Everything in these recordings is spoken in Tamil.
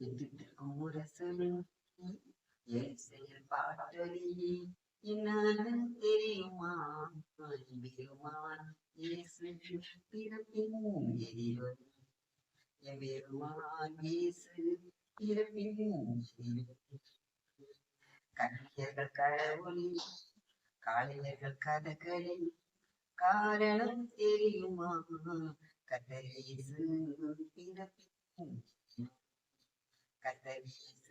எதிர்க்கும் முரசொலி என் செயல் பாட்டொலி என்னன்னு தெரியுமா பெருமான் இயேசு பிறப்பின் எதிரொலி என் பெருமான் இயேசு பிறப்பின் எதிரொலி கண்ணியர்கள் கடவுளி காளையர்கள் கதகளி காரணம் தெரியுமா? கத்தரேசு பிறப்பின்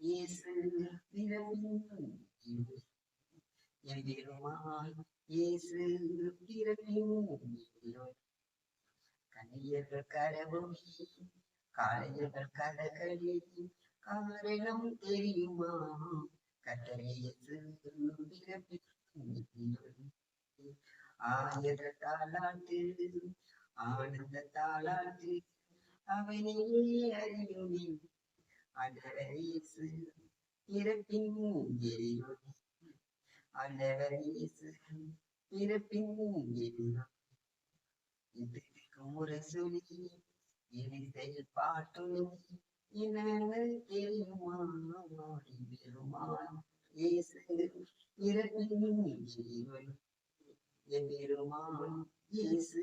இயேசு பிறப்பின் இயேசு பிறப்பின் கண்ணியர்கள் கரபொலி கதகளி காரணம் தெரியுமா கட்டளையேசு ஆயிர தாளாட்டு ஆனந்த தாளாட்டு அவனையே அறியுமே அண்டவரேசு பிறப்பின் எரியொலி அண்டவரேசு பிறப்பின் எரியொலி இதுக்கும் ஒரு சொல்லி இசையில் பாட்டொலி என்னன்னு பெருமான் இயேசு பிறப்பின் என் பெருமான் இயேசு